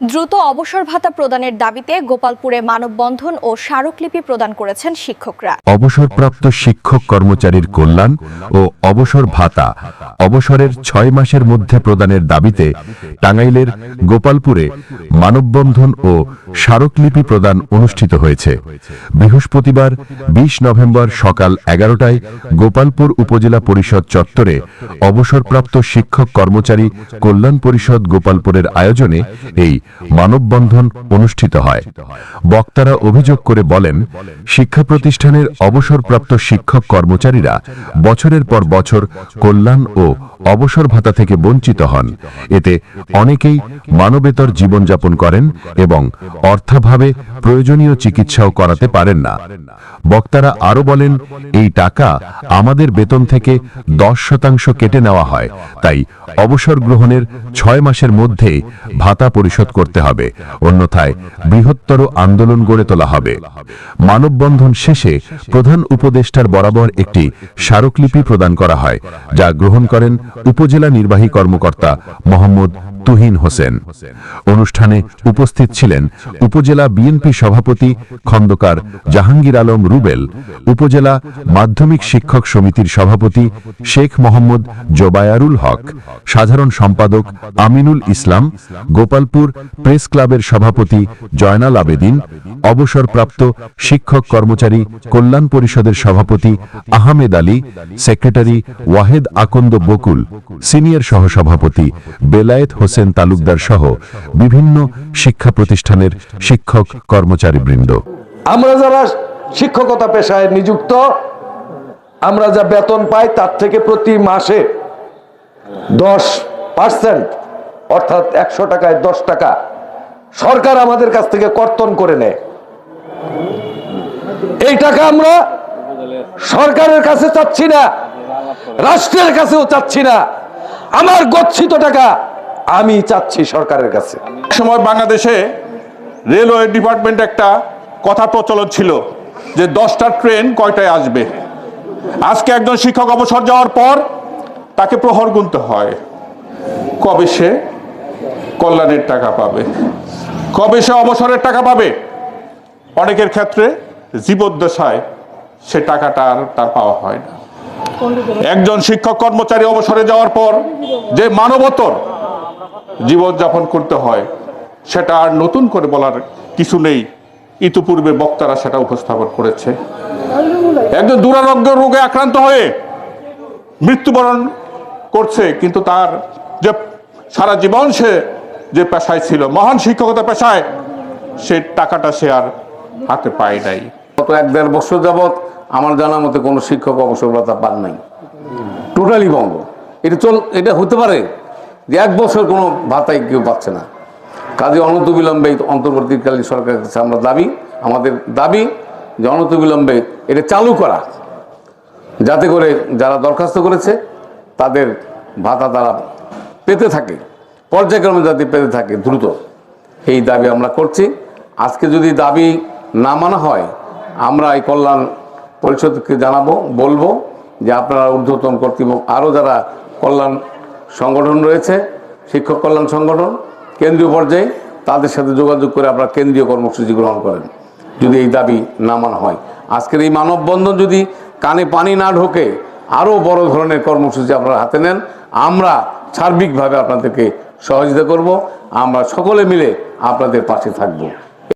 দ্রুত অবসর ভাতা প্রদানের দাবিতে গোপালপুরে মানববন্ধন ও স্মারকলিপি প্রদান করেছেন শিক্ষকরা। অবসরপ্রাপ্ত শিক্ষক কর্মচারীর কল্যাণ ও অবসর ভাতা অবসরের ছয় মাসের মধ্যে প্রদানের দাবিতে টাঙ্গাইলের গোপালপুরে মানববন্ধন ও স্মারকলিপি প্রদান অনুষ্ঠিত হয়েছে। বৃহস্পতিবার, বিশ নভেম্বর সকাল এগারোটায় গোপালপুর উপজেলা পরিষদ চত্বরে অবসরপ্রাপ্ত শিক্ষক কর্মচারী কল্যাণ পরিষদ গোপালপুরের আয়োজনে এই মানববন্ধন অনুষ্ঠিত হয়। বক্তারা অভিযোগ করে বলেন, শিক্ষা প্রতিষ্ঠানের অবসরপ্রাপ্ত শিক্ষক কর্মচারীরা বছরের পর বছর কল্যাণ ও অবসর ভাতা থেকে বঞ্চিত হন। এতে অনেকেই মানবেতর জীবনযাপন করেন এবং অর্থাভাবে প্রয়োজনীয় চিকিৎসাও করাতে পারেন না। বক্তারা আরও বলেন, এই টাকা আমাদের বেতন থেকে দশ শতাংশ কেটে নেওয়া হয়। তাই অবসর গ্রহণের ছয় মাসের মধ্যে ভাতা পরিশোধ করতে হবে। অন্যথায় বৃহত্তর আন্দোলন গড়ে তোলা হবে। মানববন্ধন শেষে প্রধান উপদেষ্টার বরাবর একটি স্মারকলিপি প্রদান করা হয়, যা গ্রহণ করেন উপজেলা নির্বাহী কর্মকর্তা মোহাম্মদ তুহিন হোসেন। অনুষ্ঠানে উপস্থিত ছিলেন উপজেলা বিএনপি সভাপতি খন্দকার জাহাঙ্গীর আলম রুবেল, উপজেলা মাধ্যমিক শিক্ষক সমিতির সভাপতি শেখ মোহাম্মদ জোবায়ারুল হক, সাধারণ সম্পাদক আমিনুল ইসলাম, গোপালপুর প্রেস ক্লাবের সভাপতি জয়নাল আবেদিন, অবসরপ্রাপ্ত শিক্ষক কর্মচারী কল্যাণ পরিষদের সভাপতি আহমেদ আলী, সেক্রেটারি ওয়াহেদ আকন্দ বকুল, সিনিয়র সহসভাপতি বেলায়েত হোসেন তালুকদার সহ বিভিন্ন শিক্ষা প্রতিষ্ঠানের শিক্ষক কর্মচারীবৃন্দ। আমরা যারা শিক্ষকতা পেশায় নিযুক্ত, আমরা যা বেতন পাই তার থেকে প্রতি মাসে দশ পার্সেন্ট, অর্থাৎ একশো টাকায় দশ টাকা সরকার আমাদের কাছ থেকে কর্তন করে নেয়। এই টাকা আমরা সরকারের কাছে চাচ্ছি না, রাষ্ট্রের কাছেও চাচ্ছি না। আমার গচ্ছিত টাকা আমি চাচ্ছি সরকারের কাছে। সময় বাংলাদেশে রেলওয়ে ডিপার্টমেন্ট একটা কথা প্রচলন ছিল যে দশটা ট্রেন কয়টায় আসবে? আজকে একজন শিক্ষক অবসর যাওয়ার পর তাকে প্রহর গুনতে হয়। কবে সে কল্যাণের টাকা পাবে? কবে সে অবসরের টাকা পাবে? অনেকের ক্ষেত্রে জীবদ্দশায় সে টাকাটা আর তার পাওয়া হয় না। একজন শিক্ষক কর্মচারী অবসরে যাওয়ার পর যে মানবতর জীবনযাপন করতে হয়, সেটা আর নতুন করে বলার কিছু নেই। ইতিপূর্বে বক্তারা সেটা উপস্থাপন করেছে। একজন দুরারোগ্য রোগে আক্রান্ত হয়ে মৃত্যুবরণ করছে, কিন্তু তার যে সারা জীবন সে যে পেশায় ছিল, মহান শিক্ষকতা পেশায়, সে টাকাটা সে আর হাতে পায় নাই। গত এক দেড় বছর যাবৎ আমার জানা মতে কোনো শিক্ষক অবসর ভাতা পান নাই। টোটালি বন্ধ। এটা চল এটা হতে পারে? যে এক বছর কোনো ভাতাই কেউ পাচ্ছে না। কাজে অনতবিলম্বে অন্তর্বর্তীকালীন সরকারের কাছে আমরা দাবি, আমাদের দাবি যে অনতবিলম্বে এটা চালু করা। যাতে করে যারা দরখাস্ত করেছে, তাদের ভাতা তারা পেতে থাকে, পর্যায়ক্রমে যাতে পেতে থাকে দ্রুত। এই দাবি আমরা করছি। আজকে যদি দাবি না মানা হয়, আমরা এই কল্যাণ পরিষদকে জানাব, বলব যে আপনারা ঊর্ধ্বতন কর্তৃপক্ষ, আরও যারা কল্যাণ সংগঠন রয়েছে, শিক্ষক কল্যাণ সংগঠন, কেন্দ্রীয় পর্যায়ে তাদের সাথে যোগাযোগ করে আপনারা কেন্দ্রীয় কর্মসূচি গ্রহণ করেন, যদি এই দাবি না মানা হয়। আজকের এই মানববন্ধন যদি কানে পানি না ঢোকে, আরও বড় ধরনের কর্মসূচি আপনারা হাতে নেন, আমরা সার্বিকভাবে আপনাদেরকে সহযোগিতা করব, আমরা সকলে মিলে আপনাদের পাশে থাকব।